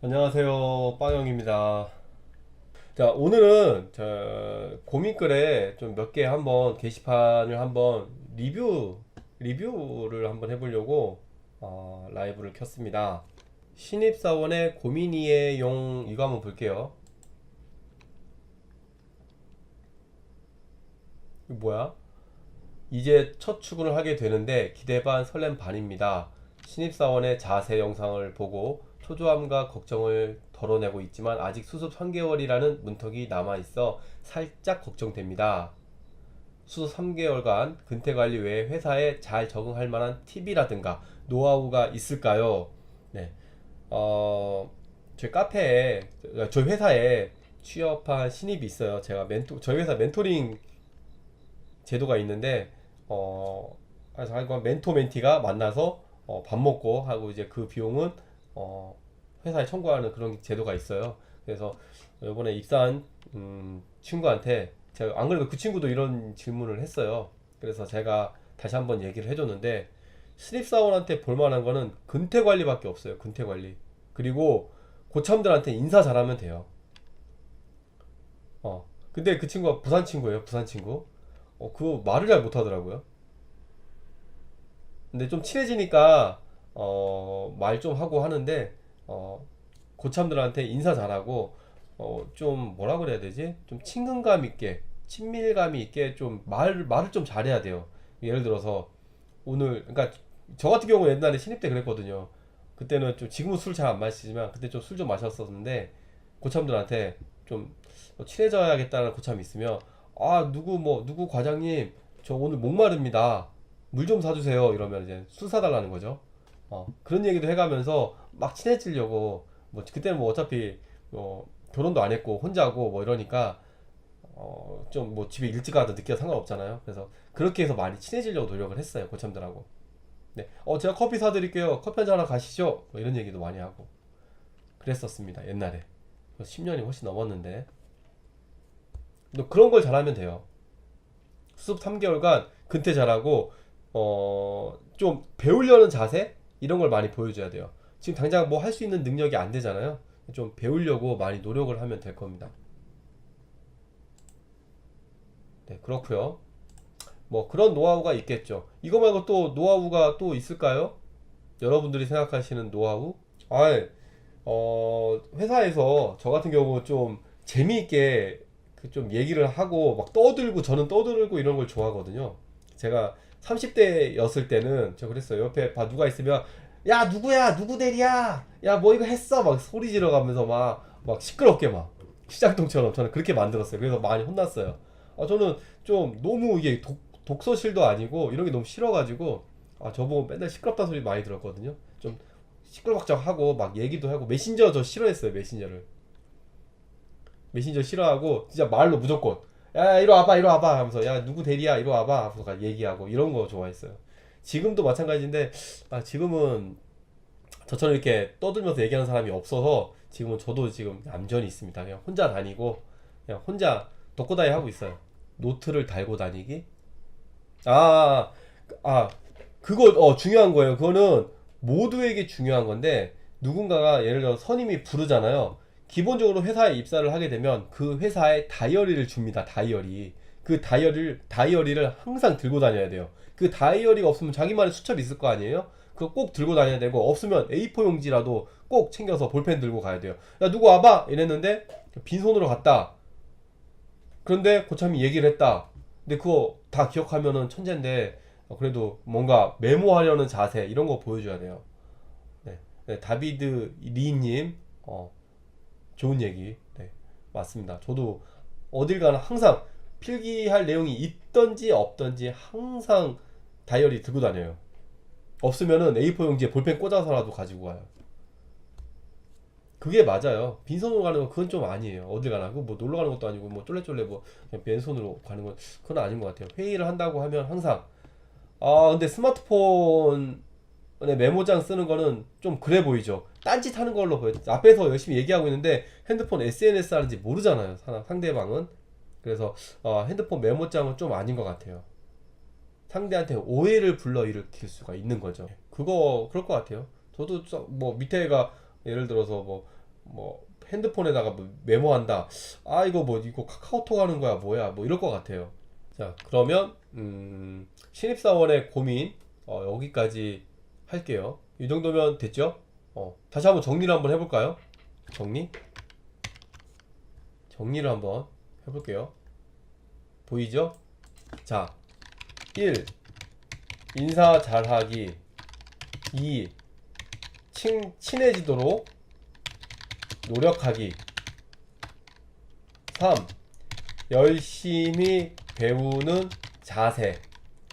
안녕하세요 빵영입니다. 자 오늘은 저 고민글에 좀 몇 개 한번 게시판을 한번 리뷰 리뷰를 한번 해보려고 어, 라이브를 켰습니다. 신입사원의 고민이의 용 이거 한번 볼게요. 이거 뭐야? 이제 첫 출근을 하게 되는데 기대 반 설렘 반입니다. 신입사원의 자세 영상을 보고 초조함과 걱정을 덜어내고 있지만 아직 수습 3개월이라는 문턱이 남아있어 살짝 걱정됩니다. 수습 3개월간 근태관리 외에 회사에 잘 적응할 만한 팁이라든가 노하우가 있을까요? 네. 어, 저희 카페에, 저희 회사에 취업한 신입이 있어요. 제가 멘토, 저희 회사 멘토링 제도가 있는데 어 그래서 멘토 멘티가 만나서 어, 밥 먹고 하고 이제 그 비용은 어 회사에 청구하는 그런 제도가 있어요. 그래서 이번에 입사한 음, 친구한테 제가 안 그래도 그 친구도 이런 질문을 했어요. 그래서 제가 다시 한번 얘기를 해줬는데 신입사원한테 볼만한 거는 근태 관리밖에 없어요. 근태 관리. 그리고 고참들한테 인사 잘하면 돼요. 어. 근데 그 친구가 부산 친구예요. 부산 친구. 어, 그거 말을 잘 못하더라고요. 근데 좀 친해지니까 어, 말 좀 하고 하는데 어, 고참들한테 인사 잘하고 어, 좀 뭐라 그래야 되지? 좀 친근감 있게 친밀감이 있게 좀 말, 말을 좀 잘해야 돼요. 예를 들어서 오늘 그러니까 저 같은 경우 옛날에 신입 때 그랬거든요. 그때는 좀 지금은 술 잘 안 마시지만 그때 좀 술 좀 마셨었는데 고참들한테 좀 친해져야겠다는 고참이 있으면 아 누구 뭐 누구 과장님 저 오늘 목마릅니다. 물 좀 사주세요. 이러면 이제 술 사달라는 거죠. 어, 그런 얘기도 해가면서 막 친해지려고 뭐 그때는 뭐 어차피 뭐 결혼도 안 했고 혼자고 뭐 이러니까 어, 좀 뭐 집에 일찍 가도 늦게 상관없잖아요. 그래서 그렇게 해서 많이 친해지려고 노력을 했어요. 고참들하고. 네. 어, 제가 커피 사드릴게요. 커피 한잔 하러 가시죠. 뭐 이런 얘기도 많이 하고. 그랬었습니다. 옛날에. 10년이 훨씬 넘었는데. 또 그런 걸 잘하면 돼요. 수습 3개월간 근태 잘하고 어, 좀 배우려는 자세 이런 걸 많이 보여줘야 돼요. 지금 당장 뭐 할 수 있는 능력이 안 되잖아요. 좀 배우려고 많이 노력을 하면 될 겁니다. 네, 그렇고요. 뭐 그런 노하우가 있겠죠. 이거 말고 또 노하우가 또 있을까요? 여러분들이 생각하시는 노하우? 아, 어, 회사에서 저 같은 경우 좀 재미있게 그 좀 얘기를 하고 막 떠들고 저는 떠들고 이런 걸 좋아하거든요. 제가 30대였을 때는 저 그랬어요. 옆에 봐 누가 있으면 야 누구야 누구 대리야 야 뭐 이거 했어 막 소리 지르가면서 막 막 시끄럽게 막 시장통처럼 저는 그렇게 만들었어요. 그래서 많이 혼났어요. 아 저는 좀 너무 이게 독, 독서실도 아니고 이런 게 너무 싫어가지고 아 저보고 맨날 시끄럽다 소리 많이 들었거든요. 좀 시끌벅적하고 막 얘기도 하고 메신저 저 싫어했어요 메신저를. 메신저 싫어하고 진짜 말로 무조건 야 이리 와봐 이리 와봐 하면서 야 누구 대리야? 이리 와봐 하면서 얘기하고 이런 거 좋아했어요. 지금도 마찬가지인데 아 지금은 저처럼 이렇게 떠들면서 얘기하는 사람이 없어서 지금은 저도 지금 얌전히 있습니다. 그냥 혼자 다니고 그냥 혼자 독고다이 하고 있어요. 노트를 달고 다니기? 아, 아 그거 어 중요한 거예요. 그거는 모두에게 중요한 건데 누군가가 예를 들어 선임이 부르잖아요 기본적으로 회사에 입사를 하게 되면 그 회사에 다이어리를 줍니다. 다이어리. 그 다이어리를 다이어리를 항상 들고 다녀야 돼요. 그 다이어리가 없으면 자기만의 수첩이 있을 거 아니에요? 그거 꼭 들고 다녀야 되고 없으면 A4 용지라도 꼭 챙겨서 볼펜 들고 가야 돼요. 야 누구 와봐 이랬는데 빈손으로 갔다. 그런데 고참이 얘기를 했다. 근데 그거 다 기억하면은 천재인데 어, 그래도 뭔가 메모하려는 자세 이런 거 보여줘야 돼요. 네, 네, 다비드 리님 어, 좋은 얘기. 네, 맞습니다. 저도 어딜 가나 항상 필기할 내용이 있던지 없던지 항상 다이어리 들고 다녀요. 없으면은 A4 용지에 볼펜 꽂아서라도 가지고 가요. 그게 맞아요. 빈손으로 가는 건 그건 좀 아니에요. 어딜 가나. 그뭐 놀러 가는 것도 아니고 뭐 쫄래쫄래 뭐 그냥 맨손으로 가는 건 그건 아닌 것 같아요. 회의를 한다고 하면 항상 아 근데 스마트폰 에 메모장 쓰는 거는 좀 그래 보이죠. 딴짓 하는 걸로 보여. 앞에서 열심히 얘기하고 있는데 핸드폰 SNS 하는지 모르잖아요. 사- 상대방은. 그래서 어, 핸드폰 메모장은 좀 아닌 것 같아요. 상대한테 오해를 불러일으킬 수가 있는 거죠. 그거 그럴 것 같아요. 저도 저- 뭐 밑에가 예를 들어서 뭐 뭐 핸드폰에다가 뭐 메모한다. 아 이거 뭐 이거 카카오톡 하는 거야 뭐야 뭐 이럴 것 같아요. 자 그러면 음, 신입사원의 고민 어, 여기까지 할게요. 이 정도면 됐죠? 어, 다시 한번 정리를 한번 해볼까요? 정리? 정리를 한번 해볼게요. 보이죠? 자, 1. 인사 잘하기. 2. 친, 친해지도록 노력하기. 3. 열심히 배우는 자세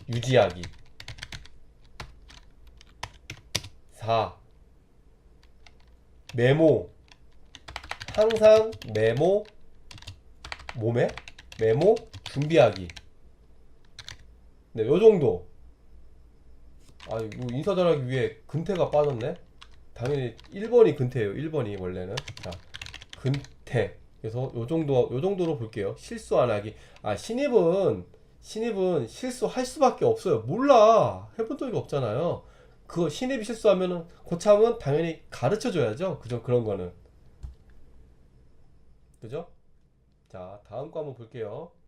유지하기. 4. 메모. 항상 메모 몸에 메모 준비하기. 네, 요 정도. 아, 이거 인사 잘하기 위해 근태가 빠졌네. 당연히 1번이 근태예요. 1번이 원래는. 자, 근태. 그래서 요 정도 요 정도로 볼게요. 실수 안 하기. 아, 신입은 신입은 실수할 수밖에 없어요. 몰라. 해본 적이 없잖아요. 그거 신입이 실수하면은 고참은 당연히 가르쳐 줘야죠. 그죠? 그런 거는. 그죠? 자, 다음 거 한번 볼게요.